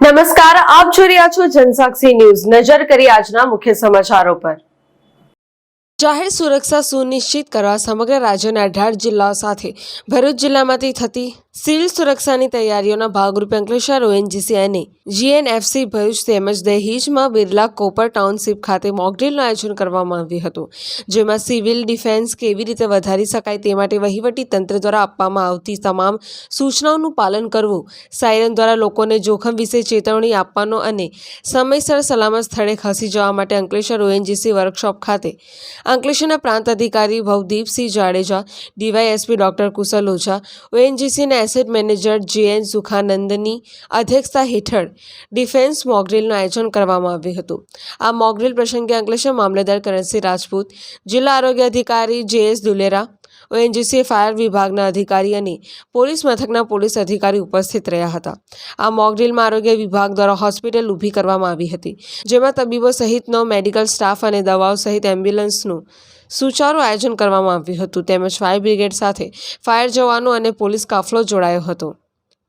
નમસ્કાર, આપ જોઈ રહ્યા છો જનસાક્ષી ન્યૂઝ. નજર કરી આજના મુખ્ય સમાચારો પર. જાહેર સુરક્ષા સુનિશ્ચિત કરવા સમગ્ર રાજ્યના અઢાર જિલ્લાઓ સાથે ભરૂચ જિલ્લામાંથી થતી સિવિલ સુરક્ષાની તૈયારીઓના ભાગરૂપે અંકલેશ્વર ઓએનજીસી અને જીએનએફસી ભરૂચ તેમજ દહેજમાં બિરલા કોપર ટાઉનશીપ ખાતે મોકડ્રીલનું આયોજન કરવામાં આવ્યું હતું, જેમાં સિવિલ ડિફેન્સ કેવી રીતે વધારી શકાય તે માટે વહીવટી તંત્ર દ્વારા આપવામાં આવતી તમામ સૂચનાઓનું પાલન કરવું, સાયરન દ્વારા લોકોને જોખમ વિશે ચેતવણી આપવાનો અને સમયસર સલામત સ્થળે ખસી જવા માટે અંકલેશ્વર ઓએનજીસી વર્કશોપ ખાતે અંકલેશ્વરના પ્રાંત અધિકારી ભવદીપસિંહ જાડેજા, ડીવાયએસપી ડોક્ટર કુશલ ઓઝા ઓએનજીસીના એસેટ મેનેજર જીએન સુખાનંદની અધ્યક્ષતા હેઠળ ડિફેન્સ મોકડ્રીલનું આયોજન કરવામાં આવ્યું હતું. આ મોકડ્રીલ પ્રસંગે અંકલેશ્વર મામલેદાર કરણસિંહ રાજપૂત, જિલ્લા આરોગ્ય અધિકારી જેએસ દુલેરા ઓએનજીસી ફાયર વિભાગના અધિકારી અને પોલીસ મથકના પોલીસ અધિકારી ઉપસ્થિત રહ્યા હતા. આ મોકડ્રીલમાં આરોગ્ય વિભાગ દ્વારા હોસ્પિટલ ઊભી કરવામાં આવી હતી, જેમાં તબીબો સહિતનો મેડિકલ સ્ટાફ અને દવાઓ સહિત એમ્બ્યુલન્સનું સુચારું આયોજન કરવામાં આવ્યું હતું. તેમજ ફાયર બ્રિગેડ સાથે ફાયર જવાનો અને પોલીસ કાફલો જોડાયો હતો.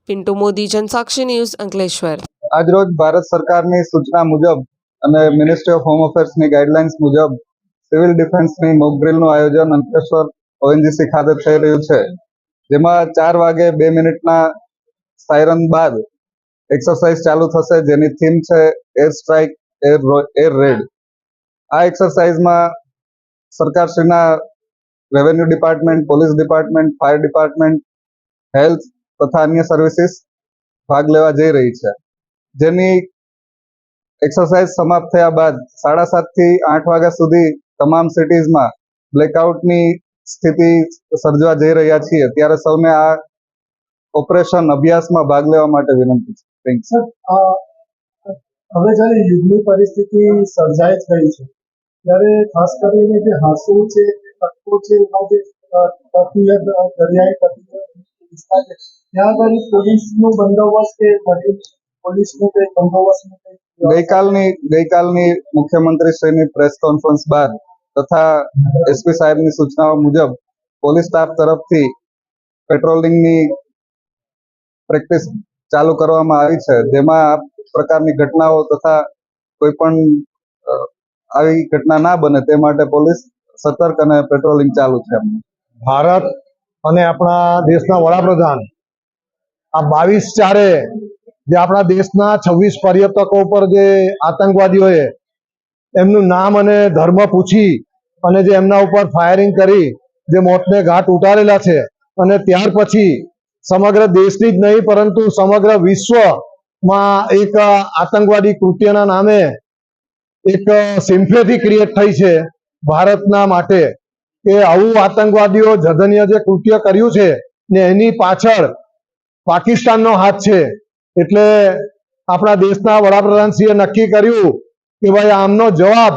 પિન્ટુ મોદી, જનસાક્ષી ન્યૂઝ, અંકલેશ્વર. આજરોજ ભારત સરકારની સૂચના મુજબ અને મિનિસ્ટ્રી ઓફ હોમ અફેર્સની ગાઈડલાઇન્સ મુજબ સિવિલ ડિફેન્સની મોક આયોજન અંકલેશ્વર ઓએનજીસી ખાતે થઈ રહ્યું છે. જેમાં ચાર વાગે બે મિનિટના સાયરન બાદ એક્સરસાઇઝ ચાલુ થશે, જેની થીમ છે air strike air air raid આ એક્સરસાઇઝમાં સરકારશ્રીના revenue department police department fire department health તથા અન્ય સર્વિસીસ ભાગ લેવા જઈ રહી છે. જેની એક્સરસાઇઝ સમાપ્ત થયા બાદ સાડા સાતથી આઠ વાગ્યા સુધી તમામ સિટીઝમાં બ્લેકઆઉટની સ્થિતિ સર્જવા જઈ રહ્યા છીએ ત્યારે સૌને આ ઓપરેશન અભ્યાસમાં ભાગ લેવા માટે વિનંતી છે. થેન્ક યુ હવે જ્યારે યુગની પરિસ્થિતિ સર્જાઈ થઈ છે ત્યારે ખાસ કરીને જે હાંસુ છે કટકો છે એમાં જે દ- દરિયાઈ વિસ્તાર છે ત્યાં આગળ પોલીસનો બંદોબસ્ત કે મરીન પોલીસનો કંઈ બંદોબસ્ત ગઈકાલની ગઈકાલની મુખ્યમંત્રી શ્રીની પ્રેસ કોન્ફરન્સ બાદ તથા એસપી સાહેબની સૂચનાઓ મુજબ પોલીસ સ્ટાફ તરફથી પેટ્રોલિંગની પ્રેક્ટિસ ચાલુ કરવામાં આવી છે. જેમાં આ પ્રકારની ઘટનાઓ તથા કોઈ પણ આવી ઘટના ના બને તે માટે પોલીસ સતર્ક અને પેટ્રોલિંગ ચાલુ છે ભારત અને આપણા દેશના વડાપ્રધાન આ બાવીસ ચારે જે આપણા દેશના છવ્વીસ પર્યટકો ઉપર જે આતંકવાદીઓએ એમનું નામ અને ધર્મ પૂછી અને જે એમના ઉપર ફાયરિંગ કરી, જે મોતને ઘાટ ઉતારેલા છે, અને ત્યાર પછી સમગ્ર દેશની જ નહીં, પરંતુ સમગ્ર વિશ્વમાં એક આતંકવાદી કૃત્યના નામે એક સિમ્ફેથી ક્રિએટ થઈ છે ભારતના માટે. કે આવું આતંકવાદીઓ જધન્ય જે કૃત્ય કર્યું છે ને એની પાછળ પાકિસ્તાનનો હાથ છે. એટલે આપણા દેશના વડાપ્રધાનશ્રીએ નક્કી કર્યું કે ભાઈ, આમનો જવાબ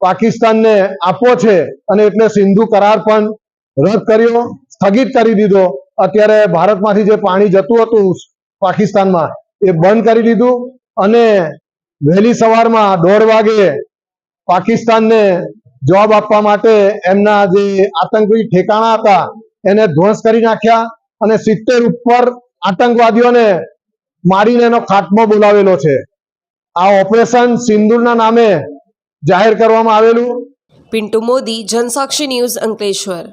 પાકિસ્તાનને આપવો છે અને એટલે સિંધુ કરાર પણ રદ કર્યો, સ્થગિત કરી દીધો. અત્યારે ભારતમાંથી જે પાણી જતું હતું પાકિસ્તાનમાં એ બંધ કરી દીધું અને વહેલી સવારમાં દોઢ વાગે પાકિસ્તાનને જવાબ આપવા માટે એમના જે આતંકી ઠેકાણા હતા એને ધ્વંસ કરી નાખ્યા અને સિત્તેર ઉપર આતંકવાદીઓને મારીને એનો ખાત્મો બોલાવેલો છે. આ ઓપરેશન સિંદુરના નામે જાહેર કરવામાં આવેલું પિન્ટુ મોદી જનસાક્ષી ન્યૂઝ અંકલેશ્વર.